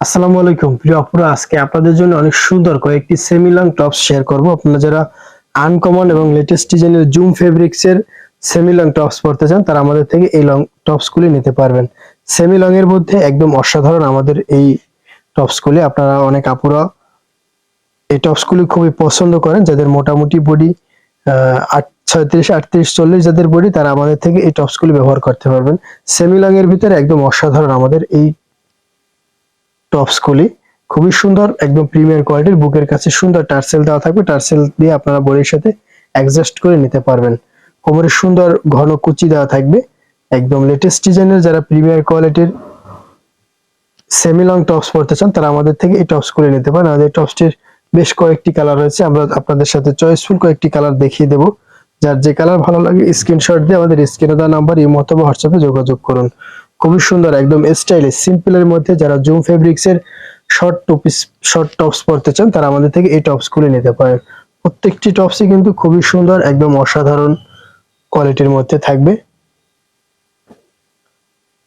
আসসালামু আলাইকুম। প্রিয় আপুরা, আজকে আপনাদের জন্য অনেক সুন্দর কয়েকটি সেমি লং টপস শেয়ার করব। আপনারা যারা আনকমন এবং লেটেস্ট ডিজাইনের জুম ফেব্রিক্স এর সেমি লং টপস পড়তে চান, তারা আমাদের থেকে এই লং টপস গুলি নিতে পারবেন। সেমি লং এর মধ্যে একদম অসাধারণ আমাদের এই টপস গুলি। আপনারা অনেক আপুরা এই টপস গুলি খুবই পছন্দ করেন। যাদের মোটামুটি বডি আট, ছয়ত্রিশ, আটত্রিশ, চল্লিশ যাদের বডি তারা আমাদের থেকে এই টপস গুলি ব্যবহার করতে পারবেন। সেমি লং এর ভিতরে একদম অসাধারণ আমাদের এই টপসগুলি খুবই সুন্দর, একদম প্রিমিয়ার কোয়ালিটির বুকের কাছে সুন্দর টার্সেল দেওয়া থাকবে। টার্সেল দিয়ে আপনারা বডির সাথে অ্যাডজাস্ট করে নিতে পারবেন। কোমরে সুন্দর ঘন কুচি দেওয়া থাকবে। একদম লেটেস্ট ডিজাইনের যারা প্রিমিয়ার কোয়ালিটির সেমি লং টপস পড়তে চান, তারা আমাদের থেকে এই টপস করে নিতে পারেন। আমাদের টপসটির বেশ কয়েকটি কালার রয়েছে। আমরা আপনাদের সাথে চয়েসফুল কয়েকটি কালার দেখিয়ে দেবো। যার যে কালার ভালো লাগে স্ক্রিনশট দিয়ে আমাদের স্ক্রিনে দেওয়া নাম্বার এই মতো হোয়াটসঅ্যাপে যোগাযোগ করুন। খুবই সুন্দর, একদম স্টাইলিশ সিম্পলের মধ্যে যারা জুম ফেব্রিক্স এর শর্ট টপিস শর্ট টপস পরতে চান, তারা আমাদের থেকে এই টপসগুলো নিতে পারেন। প্রত্যেকটি টপসই কিন্তু খুবই সুন্দর, একদম অসাধারণ কোয়ালিটির মধ্যে থাকবে।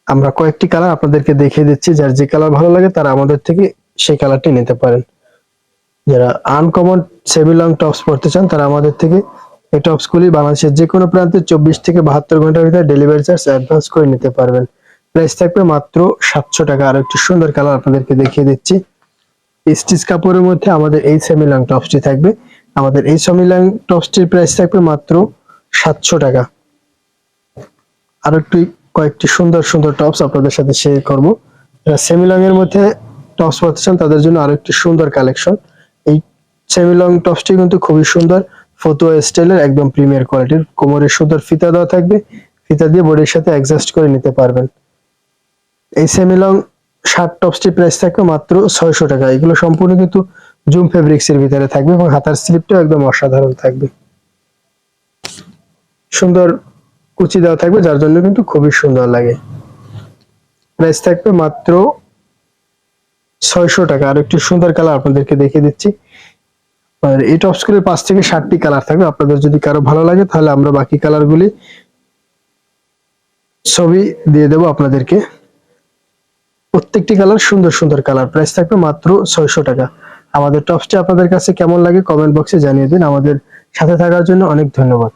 আমরা কয়েকটি কালার আপনাদেরকে দেখিয়ে দিচ্ছি, যার যে কালার ভালো লাগে তারা আমাদের থেকে সেই কালারটি নিতে পারেন। যারা আনকমন সেমি লং টপস পড়তে চান, তারা আমাদের থেকে এই টপস গুলি বাংলাদেশের যে কোনো প্রান্তে চব্বিশ থেকে বাহাত্তর ঘণ্টার ভিতরে ডেলিভারি চার্জ অ্যাডভান্স করে নিতে পারবেন। প্রাইস থাকবে মাত্র সাতশো টাকা। আর একটি সুন্দর কালার আপনাদেরকে দেখিয়ে দিচ্ছি। স্টিচ কাপড়ের মধ্যে আমাদের এই সেমি লং টপসটি থাকবে। আমাদের এই সেমি লং টপসটির প্রাইস থাকবে মাত্র সাতশো টাকা। আর একটি, কয়েকটি সুন্দর সুন্দর টপস আপনাদের সাথে শেয়ার করব। যারা সেমি লং এর মধ্যে টপস পড়তে চান, তাদের জন্য আরও একটি সুন্দর কালেকশন এই সেমি লং টপসটি কিন্তু খুবই সুন্দর। ফটো স্টাইলের একদম প্রিমিয়ার কোয়ালিটির কোমরে সুন্দর ফিতা দেওয়া থাকবে। ফিতা দিয়ে বডির সাথে অ্যাডজাস্ট করে নিতে পারবেন। এই সেমি লং শার্ট টপসটির প্রাইস থাকবে মাত্র ছয়শো টাকা। এগুলো সম্পূর্ণ কিন্তু জুম ফেব্রিক্স এর ভিতরে থাকবে এবং হাতার স্লিপটাও একদম অসাধারণ থাকবে। সুন্দর কুচি দেওয়া থাকবে, যার জন্য কিন্তু খুবই সুন্দর লাগে। প্রাইস থাকবে মাত্র ছয়শো টাকা। আর একটি সুন্দর কালার আপনাদেরকে দেখিয়ে দিচ্ছি। আর এই টপসগুলির পাঁচ থেকে ষাটটি কালার থাকবে। আপনাদের যদি কারও ভালো লাগে, তাহলে আমরা বাকি কালারগুলি ছবি দিয়ে দেবো আপনাদেরকে। প্রত্যেকটি কালার সুন্দর সুন্দর কালার। প্রাইস থাকবে মাত্র ছয়শো টাকা। আমাদের টপসটি আপনাদের কাছে কেমন লাগে কমেন্ট বক্সে জানিয়ে দিন। আমাদের সাথে থাকার জন্য অনেক ধন্যবাদ।